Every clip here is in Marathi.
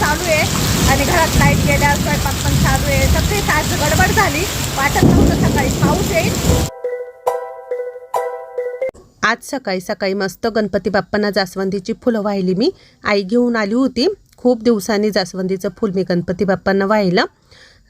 चालू आहे. आणि घरात लाइट गेल्या स्वयंपाक पण चालू आहे. सगळी आज गडबड झाली. वाटत नव्हतं सकाळी पाऊस येईल. आज सकाळी सकाळी मस्त गणपती बाप्पांना जास्वंदीची फुलं वाहिली मी. आई घेऊन आली होती. खूप दिवसांनी जास्वंदीचं फुल मी गणपती बाप्पांना वाहिलं.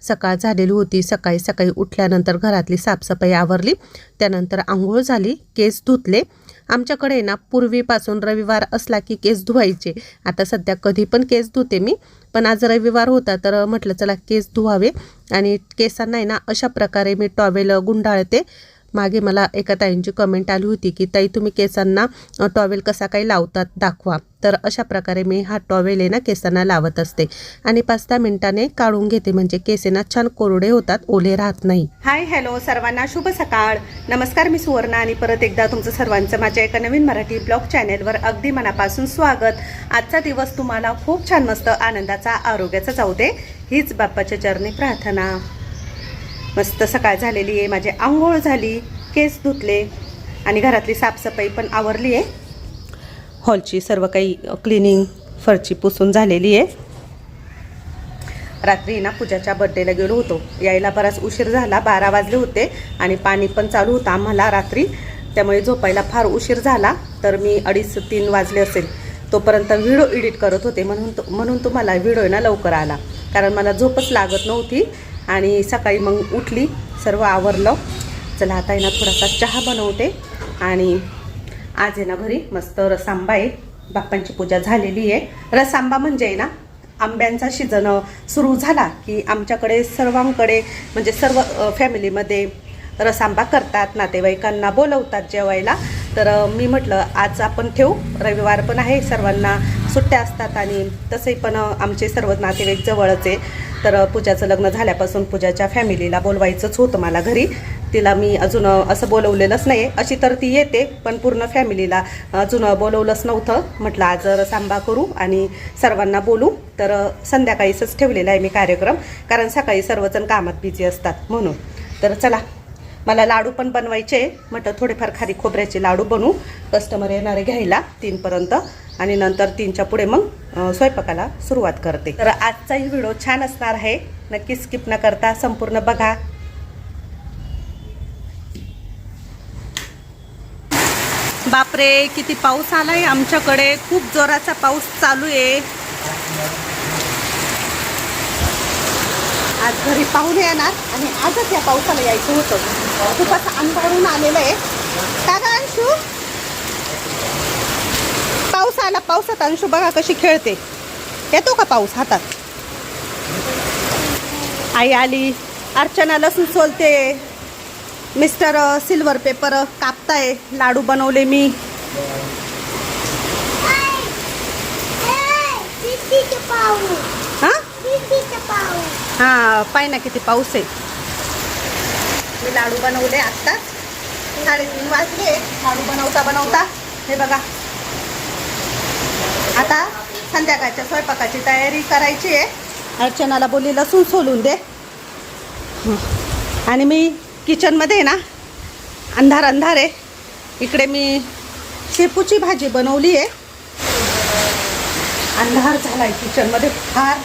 सकाळ झालेली होती. सकाळी सकाळी उठल्यानंतर घरातली साफसफाई आवरली. त्यानंतर आंघोळ झाली. केस धुतले. आमच्याकडे ना पूर्वीपासून रविवार असला की केस धुवायचे. आता सध्या कधी पण केस धुते मी पण आज रविवार होता तर म्हटलं चला केस धुवावे. आणि केसांना आहे ना अशा प्रकारे मी टॉवेल गुंडाळते. मागे मला एका ताईंची कमेंट आली होती की ताई तुम्ही केसांना टॉवेल कसा काही लावतात दाखवा. तर अशा प्रकारे मी हा टॉवेल आहे ना केसांना लावत असते. आणि पाच दहा मिनिटाने काढून घेते. म्हणजे केसेना छान कोरडे होतात ओले राहत नाही. हाय हॅलो सर्वांना शुभ सकाळ. नमस्कार मी सुवर्णा आणि परत एकदा तुमचं सर्वांचं माझ्या एका नवीन मराठी ब्लॉग चॅनेलवर अगदी मनापासून स्वागत. आजचा दिवस तुम्हाला खूप छान मस्त आनंदाचा आरोग्याचा जाऊ दे. हीच बाप्पाच्या चरणी प्रार्थना. मस्त सकाळ झालेली आहे माझी आंघोळ झाली केस धुतले आणि घरातली साफसफाई पण आवरली आहे. हॉलची सर्व काही क्लिनिंग फरची पुसून झालेली आहे. रात्री ना पूजाच्या बड्डेला गेलो होतो. यायला बराच उशीर झाला बारा वाजले होते आणि पाणी पण चालू होतं आम्हाला रात्री. त्यामुळे झोपायला फार उशीर झाला तर मी अडीच तीन वाजले असेल. तोपर्यंत व्हिडिओ एडिट करत होते म्हणून तो म्हणून तुम्हाला व्हिडिओ ना लवकर आला. कारण मला झोपच लागत नव्हती. आणि सकाळी मग उठली सर्व आवरलं. चला आता आहे ना थोडासा चहा बनवते. आणि आज आहे ना घरी मस्त रसांबा आहे. बाप्पांची पूजा झालेली आहे. रसांबा म्हणजे आहे ना आंब्यांचा सीजन सुरू झाला की आमच्याकडे सर्वांकडे म्हणजे सर्व फॅमिलीमध्ये रसांबा करतात नातेवाईकांना बोलवतात जेवायला. तर मी म्हटलं आज आपण ठेवू. रविवार पण आहे सर्वांना सुट्ट्या असतात आणि तसे पण आमचे सर्व नातेवाईक जवळच आहे. तर पूजाचं लग्न झाल्यापासून पूजाच्या फॅमिलीला बोलवायचंच होतं मला घरी. तिला मी अजून असं बोलवलेलंच नाही अशी तर ती येते पण पूर्ण फॅमिलीला अजून बोलवलंच नव्हतं. म्हटलं आज सांबा करू आणि सर्वांना बोलू. तर संध्याकाळीच ठेवलेला आहे मी कार्यक्रम कारण सकाळी सर्वजण कामात बिझी असतात म्हणून. तर चला मला लाडू पण बनवायचे म्हटलं थोडेफार खारी खोबऱ्याचे लाडू बनवू. कस्टमर येणारे घ्यायला तीनपर्यंत आणि नंतर तीनच्या पुढे मग स्वयंपाकाला सुरुवात करते. तर आजचाही व्हिडिओ छान असणार आहे. नक्की स्किप न करता संपूर्ण बघा. बापरे किती पाऊस आलाय आमच्याकडे. खूप जोराचा पाऊस चालू आहे. आज घरी पाहुणे येणार आणि आजच या पावसाला यायचं होतं. खूपच अंधारून आलेलं आहे. का गं अंशू? पाऊस आला पावसात अंशू बघा कशी खेळते. येतो का पाऊस हातात? आई आली. अर्चना लसूण सोलते. मिस्टर सिल्वर पेपर कापताय. लाडू बनवले मी. हां? हां पाय ना किती पाऊस आहे. मी लाडू बनवले आत्ताच साडेतीन वाजले. लाडू बनवता बनवता. हे बघा. आता संध्याकाळच्या स्वयंपाकाची तयारी करायची आहे. अर्चनाला बोलली लसूण सोलून दे. आणि मी किचनमध्ये आहे ना अंधार अंधार आहे. इकडे मी शेपूची भाजी बनवली आहे. अंधार झालाय किचनमध्ये. फार.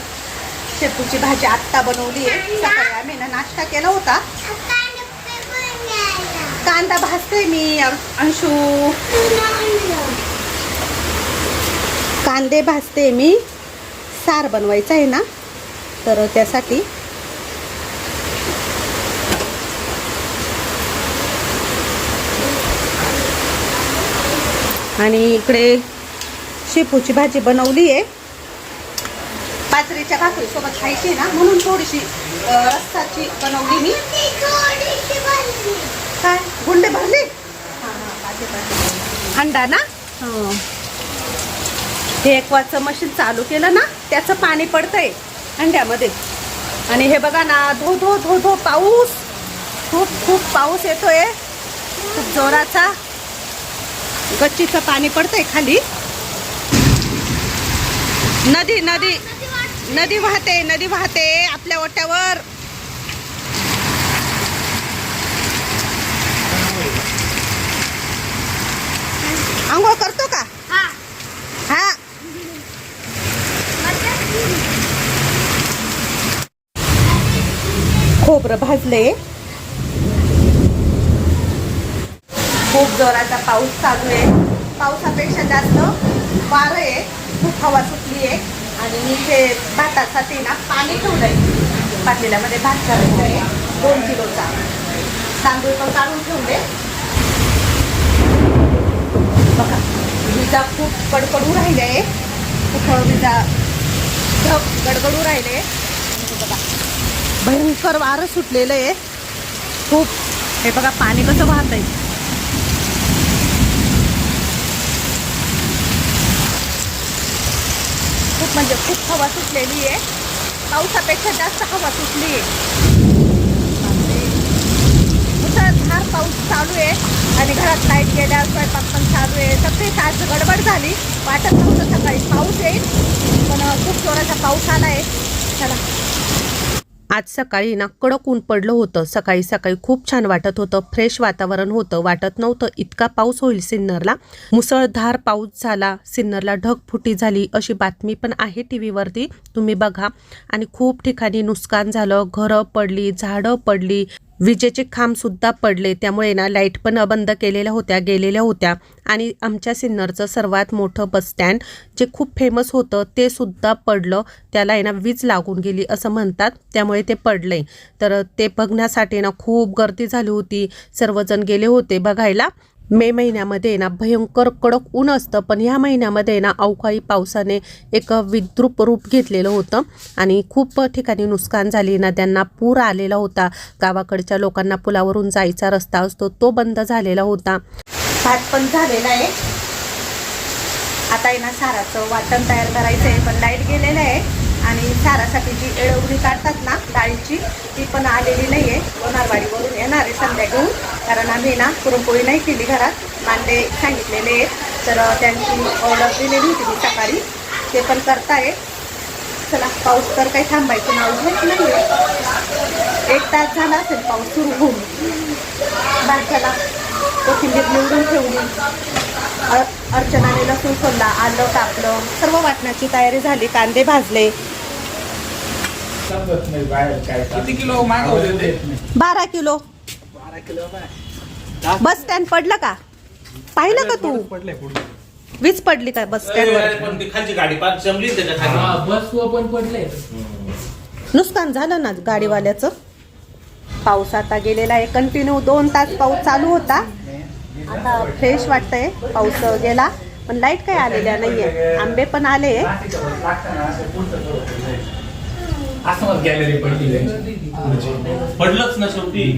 शेपूची भाजी आत्ता बनवली आहे. सकाळी आम्ही ना नाश्ता केला होता. कांदा भाजते मी अंशू. कांदे भाजते मी. सार बनवायचं आहे ना तर त्यासाठी. आणि इकडे शेपूची भाजी बनवली आहे. बाजरीच्या भाकरीसोबत खायची आहे ना म्हणून थोडीशी रस्ताची बनवली मी. काय? गुंडे भरले हां हां. अंडा ना? हं. हे एकवाचं मशीन चालू केलं ना त्याचं पाणी पडतंय अंड्यामध्ये. आणि हे बघा ना धो धो धो धो पाऊस. खूप खूप पाऊस येतोय. खूप जोराचा. गच्चीचं पाणी पडतंय खाली. नदी नदी. नदी वाहते नदी वाहते आपल्या ओट्यावर. आंघोळ करतो का? हा. खोबरं भाजले. खूप जोराचा पाऊस चालू आहे. पावसापेक्षा जास्त वारं आहे. खूप हवा सुटली आहे. आणि मी ते भातासाठी ना पाणी ठेवलं आहे पातेल्यामध्ये भात घालायचं आहे दोन किलोचा. तांदूळ पण काढून ठेवले. विजा खूप कडकडू राहिले. आहे खूप विजा ढग गडगडू राहिले. बघा भयंकर वारं सुटलेलं आहे. खूप हे बघा पाणी कसं वाहत आहे. खूप म्हणजे खूप हवा सुटलेली आहे. पावसापेक्षा जास्त हवा सुटली आहे बापरे. मुसळधार पाऊस चालू आहे आणि घरात लाइट गेल्या स्वयंपाक पण चालू आहे. सगळी आज गडबड झाली. वाटत नव्हतं सकाळी पाऊस येईल पण खूप जोराचा पाऊस आला आहे चला. आज सकाळी ना कडक ऊन पडलं होतं. सकाळी सकाळी खूप छान वाटत होतं. फ्रेश वातावरण होतं. वाटत नव्हतं इतका पाऊस होईल सिन्नरला. मुसळधार पाऊस झाला. सिन्नरला ढगफुटी झाली अशी बातमी पण आहे टी व्हीवरती तुम्ही बघा. आणि खूप ठिकाणी नुकसान झालं. घरं पडली झाडं पडली. विजेचे खांबसुद्धा पडले. त्यामुळे ना लाइट पण बंद केलेल्या होत्या गेलेल्या होत्या. आणि आमच्या सिन्नरचं सर्वात मोठं बस स्टँड जे खूप फेमस होतं ते सुद्धा पडलं. त्याला आहे ना वीज लागून गेली असं म्हणतात. त्यामुळे ते पडले. तर ते बघण्यासाठी ना खूप गर्दी झाली होती. सर्वजण गेले होते बघायला. मे महिन्यामध्ये ना भयंकर कडक ऊन असतं पण ह्या महिन्यामध्ये ना अवकाळी पावसाने एक विद्रूप रूप घेतलेलं होतं आणि खूप ठिकाणी नुकसान झाली. नद्यांना पूर आलेला होता. गावाकडच्या लोकांना पुलावरून जायचा रस्ता असतो तो बंद झालेला होता. भात पण झालेला आहे. आता आहे ना साराचं वाटण तयार करायचं आहे पण लाइट गेलेलं आहे आणि सारासाठी जी एळवणी काढतात ना डाळीची ती पण आलेली नाही आहे लोणारवाडीवरून येणार आहे संध्या घेऊन कारण आम्ही ना पुरणपोळी नाही केली घरात. मांडे सांगितलेले आहेत. तर त्यांची ऑर्डर दिलेली होती मी सकाळी. ते पण करताय चला पाऊस तर काही थांबायचं नाव घेत नाही एक तास झाला असेल पाऊस सुरू होऊन. भाज्याला कोथिंबीर निवडून ठेवली. अ- अर्चनाने लसूण सोडला आलं कापलं. सर्व वाटण्याची तयारी झाली. कांदे भाजले. समजत नाही बाहेर काय किती किलो मागवले होते? बारा किलो. बस स्टँड पडलं का? पाहिलं का तू? पडले पुढे. वीज पडली का बस स्टँडवर पण ती खालची गाडी पाच जमली त्याच्याखाली. बस व पण पडले नुकसान झालं ना गाडीवाल्याचं? पाऊस आता गेलेला आहे. कंटिन्यू दोन तास पाऊस चालू होता. आता फ्रेश वाटतंय. पाऊस गेला पण लाइट काही आलेल्या नाहीये. आंबे पण आले. असं गॅलरी पडली पडलंच ना शेवटी.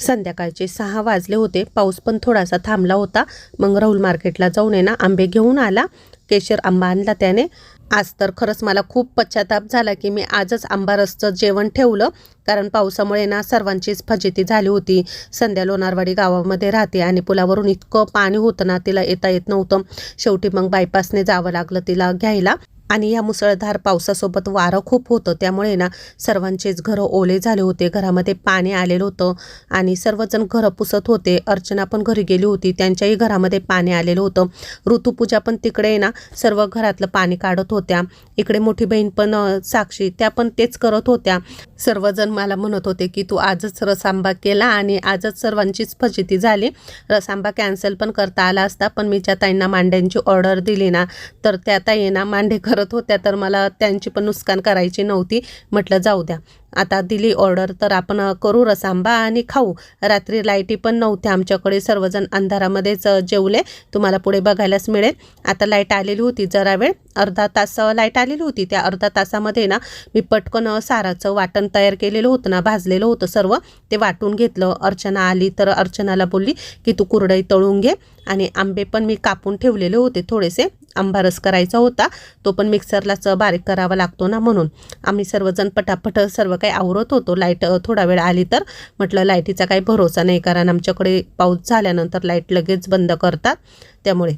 संध्याकाळचे सहा वाजले होते. पाऊस पण थोडासा थांबला होता. मग राहुल मार्केटला जाऊन आहे ना आंबे घेऊन आला. केशर आंबा आणला त्याने. आज तर खरंच मला खूप पश्चाताप झाला की मी आजच आंबा रसचं जेवण ठेवलं. कारण पावसामुळे ना सर्वांचीच फजिती झाली होती. संध्या लोणारवाडी गावामध्ये राहते आणि पुलावरून इतकं पाणी होतं ना तिला येता येत नव्हतं. शेवटी मग बायपासने जावं लागलं तिला घ्यायला. आणि या मुसळधार पावसासोबत वारं खूप होतं. त्यामुळे ना सर्वांचेच घरं ओले झाले होते. घरामध्ये पाणी आलेलं होतं आणि सर्वजण घरं पुसत होते. अर्चना पण घरी गेली होती. त्यांच्याही घरामध्ये पाणी आलेलं होतं. ऋतुपूजा पण तिकडे ना सर्व घरातलं पाणी काढत होत्या. इकडे मोठी बहीण पण साक्षी त्या पण तेच करत होत्या. सर्वजण मला म्हणत होते की तू आजच रसांबा केला आणि आजच सर्वांचीच फजिती झाली. रसांबा कॅन्सल पण करता आला असता पण मी ज्या ताईंना मांड्यांची ऑर्डर दिली ना तर त्या ताईंना मांडे करत होत्या तर मला त्यांची पण नुकसान करायची नव्हती. म्हटलं जाऊ द्या. आता दिली ऑर्डर तर आपण करू रसांबा आणि खाऊ. रात्री लाईटी पण नव्हत्या. आमच्याकडे सर्वजण अंधारामध्येच जेवले. तुम्हाला पुढे बघायलाच मिळेल. आता लाइट आलेली होती जरा वेळ. अर्धा तास लाइट आलेली होती. त्या अर्धा तासामध्ये ना मी पटकन साराचं वाटण तयार केलेलं होतं ना भाजलेलं होतं सर्व. ते वाटून घेतलं. अर्चना आली तर अर्चनाला बोलली की तू कुरडई तळून घे. आणि आंबे पण मी कापून ठेवलेले होते थोडेसे. आंबा रस करायचा होता तो पण मिक्सरलाच बारीक करावा लागतो ना म्हणून. आम्ही सर्वजण पटापट सर्व काही आवरत होतो. लाइट थोडा वेळ आली तर म्हटलं लाईटीचा काही भरोसा नाही कारण आमच्याकडे पाऊस झाल्यानंतर लाइट लगेच बंद करतात. त्यामुळे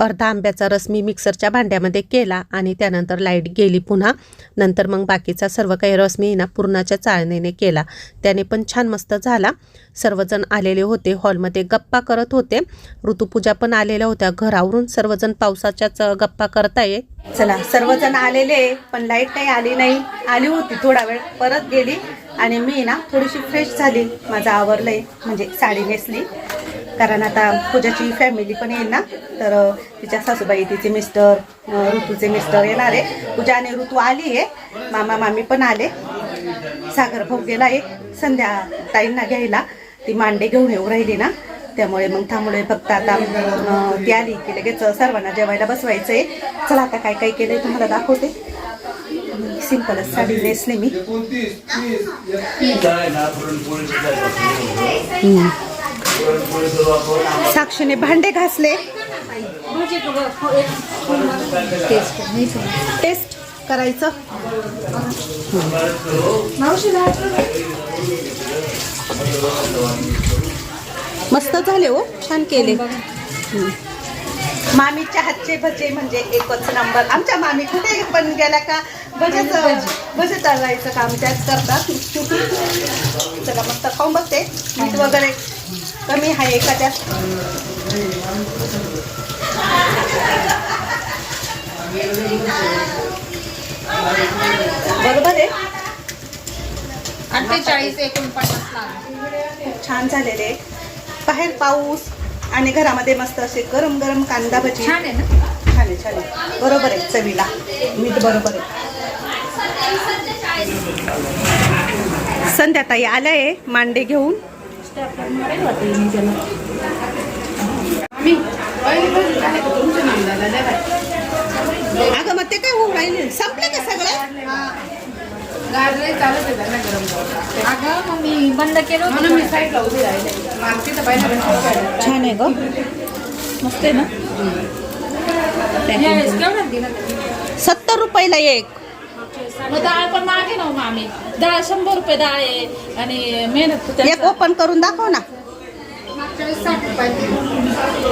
अर्धा आंब्याचा रस मी मिक्सरच्या भांड्यामध्ये केला आणि त्यानंतर लाइट गेली पुन्हा. नंतर मग बाकीचा सर्व काही रस मी ना पूर्णाच्या चाळणीने केला. त्याने पण छान मस्त झाला. सर्वजण आलेले होते. हॉलमध्ये गप्पा करत होते. ऋतुपूजा पण आलेल्या होत्या. घरावरून सर्वजण पावसाच्याच गप्पा करता ये चला सर्वजण आलेले पण लाइट काही आली नाही. आली होती थोडा वेळ. परत गेली. आणि मी ना थोडीशी फ्रेश झाली. माझं आवरलंय म्हणजे साडी नेसली. कारण आता पूजाची फॅमिली पण येईल ना. तर तिच्या सासूबाई तिचे मिस्टर ऋतूचे मिस्टर येणार आहे. पूजा आणि ऋतू आली आहे. मामा मामी पण आले. सागर भाऊ गेला आहे संध्या ताईंना घ्यायला. ती मांडे घेऊन येऊ राहिली ना. त्यामुळे मग त्यामुळे फक्त आता ती आली की लगेच सर्वांना जेवायला बसवायचं आहे चला आता काय काय केलंय तुम्हाला दाखवते. सिंपलच साडी नेसले मी. साक्षीने भांडे घासले. टेस्ट करायचं. मस्त झाले हो छान केले. मामीच्या हातचे भजे म्हणजे एकच नंबर. आमच्या मामी कुठे पण गेल्या का भजेच भजे. तळायचं काम त्याच करतात. चला मस्त खाऊन बघते. मीठ वगैरे कमी आहे त्यात? बरोबर आहे. अठ्ठेचाळीस एकोणपन्नास छान झालेले. बाहेर पाऊस. आणि घरामध्ये मस्त असे गरम गरम कांदा भजी. छान आहे ना? छान आहे छान आहे. बरोबर आहे चवीला. मीठ बरोबर आहे. संध्याताई आलंय मांडे घेऊन. अगं मग ते काय होऊ राहिले? संपलं का सगळं? गाजरे चालत आहे त्यांना गरम अगं मग मी बंद केलं होतं म्हणून मी साईडला उभी राहिले. मागची तर पाहिजे छान आहे ग. मस्त आहे ना? सत्तर रुपयाला एक. मग डाळ पण मागे ना हो मामी. डाळ शंभर रुपये डाळ आहे आणि मेहनत एक ओपन करून दाखव ना.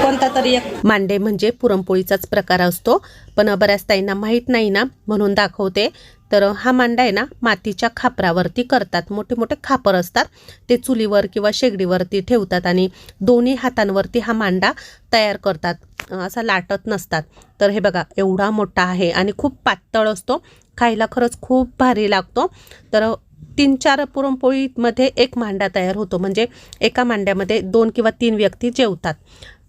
कोणता तरी एक. मांडे म्हणजे पुरणपोळीचाच प्रकार असतो. पण बऱ्याच ताईंना माहीत नाही ना म्हणून दाखवते. तर हा मांडा आहे ना मातीच्या खापरावरती करतात. मोठे मोठे खापर असतात. ते चुलीवर किंवा शेगडीवरती ठेवतात आणि दोन्ही हातांवरती हा मांडा तयार करतात. असा लाटत नसतात. तर हे बघा एवढा मोठा आहे आणि खूप पातळ असतो. खायला खरंच खूप भारी लागतो. तर तीन चार पुरणपोळीमध्ये एक मांडा तयार होतो. म्हणजे एका मांड्यामध्ये दोन किंवा तीन व्यक्ती जेवतात.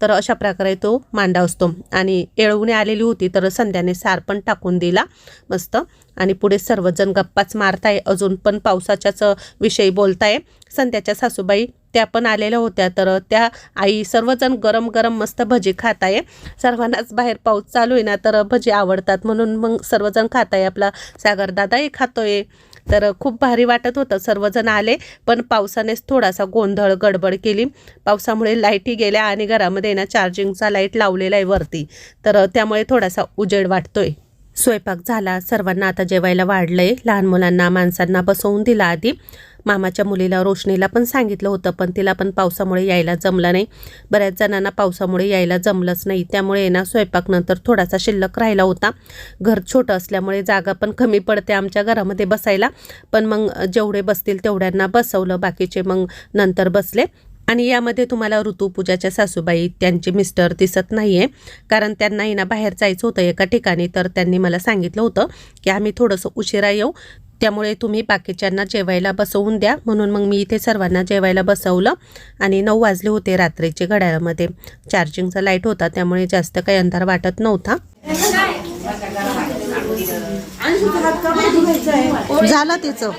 तर अशा प्रकारे तो मांडा असतो. आणि येळवणे आलेली होती तर संध्याने सार पण टाकून दिला. मस्त. आणि पुढे सर्वजण गप्पाच मारताय. अजून पण पावसाच्याच विषयी बोलताय. संध्याच्या सासूबाई त्या पण आलेल्या होत्या. तर त्या आई सर्वजण गरम गरम मस्त भजी खात आहे सर्वांनाच बाहेर पाऊस चालू आहे ना तर भजी आवडतात म्हणून मग सर्वजण खात आहे आपला सागरदादाही खातोय. तर खूप भारी वाटत होतं. सर्वजण आले पण पावसानेच थोडासा गोंधळ गडबड केली. पावसामुळे लाईटी गेल्या आणि घरामध्ये ना चार्जिंगचा लाइट लावलेला आहे वरती. तर त्यामुळे थोडासा उजेड वाटतोय. स्वयंपाक झाला. सर्वांना आता जेवायला वाढलंय. लहान मुलांना माणसांना बसवून दिला आधी. मामाच्या मुलीला रोशनीला पण सांगितलं होतं पण तिला पण पावसामुळे यायला जमलं नाही. बऱ्याच जणांना पावसामुळे यायला जमलंच नाही. त्यामुळे ना स्वयंपाक नंतर थोडासा शिल्लक राहिला होता. घर छोटं असल्यामुळे जागा पण कमी पडते आमच्या घरामध्ये बसायला. पण मग जेवढे बसतील तेवढ्यांना बसवलं बाकीचे मग नंतर बसले. आणि यामध्ये तुम्हाला ऋतुपूजाच्या सासूबाई त्यांचे मिस्टर दिसत नाही आहे कारण त्यांनाही ना बाहेर जायचं होतं एका ठिकाणी तर त्यांनी मला सांगितलं होतं की आम्ही थोडंसं उशिरा येऊ. त्यामुळे तुम्ही बाकीच्यांना जेवायला बसवून द्या. म्हणून मग मी इथे सर्वांना जेवायला बसवलं आणि नऊ वाजले होते रात्रीचे घड्याळामध्ये. चार्जिंगचा लाइट होता त्यामुळे जास्त काही अंधार वाटत नव्हता. झालं तिचं.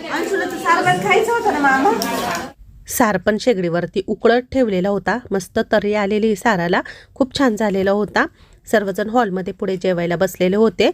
सार पण शेगडीवरती उकळत ठेवलेला होता. मस्त तर्री आलेली साराला. खूप छान झालेला होता. सर्वजण हॉलमध्ये पुढे जेवायला बसलेले होते.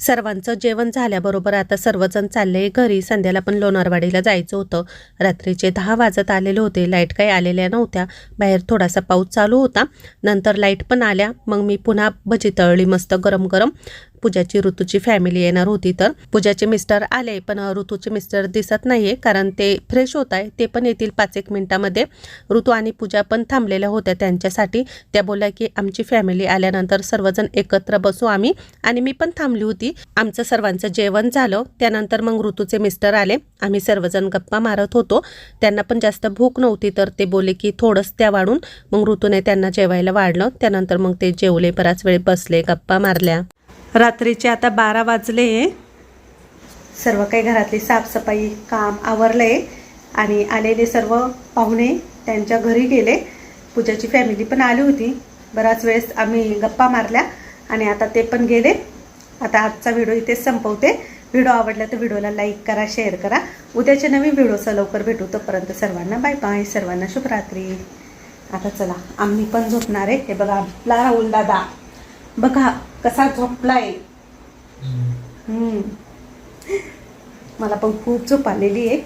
सर्वांचं जेवण झाल्याबरोबर आता सर्वजण चालले घरी. संध्याला पण लोणारवाडीला जायचं होतं. रात्रीचे दहा वाजत आलेले होते. लाइट काही आलेल्या नव्हत्या. बाहेर थोडासा पाऊस चालू होता. नंतर लाइट पण आल्या. मग मी पुन्हा भजी तळली मस्त गरम गरम पूजाची ऋतूची फॅमिली येणार होती तर पूजाचे मिस्टर आले पण ऋतूचे मिस्टर दिसत नाहीये कारण ते फ्रेश होत आहे ते पण येतील पाच एक मिनिटामध्ये. ऋतू आणि पूजा पण थांबलेल्या होत्या त्यांच्यासाठी. त्या बोलल्या की आमची फॅमिली आल्यानंतर सर्वजण एकत्र बसू आम्ही. आणि मी पण थांबली होती. आमचं सर्वांचं जेवण झालं. त्यानंतर मग ऋतूचे मिस्टर आले. आम्ही सर्वजण गप्पा मारत होतो. त्यांना पण जास्त भूक नव्हती तर ते बोले की थोडंच त्या वाढून. मग ऋतूने त्यांना जेवायला वाढलं. त्यानंतर मग ते जेवले. बराच वेळ बसले गप्पा मारल्या. रात्रीचे आता बारा वाजले. सर्व काही घरातली साफसफाई काम आवरले आणि आलेले सर्व पाहुणे त्यांच्या घरी गेले. पूजाची फॅमिली पण आली होती. बराच वेळेस आम्ही गप्पा मारल्या आणि आता ते पण गेले. आता आजचा व्हिडिओ इथेच संपवते. व्हिडिओ आवडला तर व्हिडिओला लाईक करा शेअर करा. उद्याच्या नवीन व्हिडिओचा लवकर भेटू. तोपर्यंत सर्वांना बाय बाय सर्वांना शुभरात्री. आता चला आम्ही पण झोपणार आहे. हे बघा आपला राहुल दादा. बघा कसा झोपलाय. मला पण खूप झोप आलेली आहे.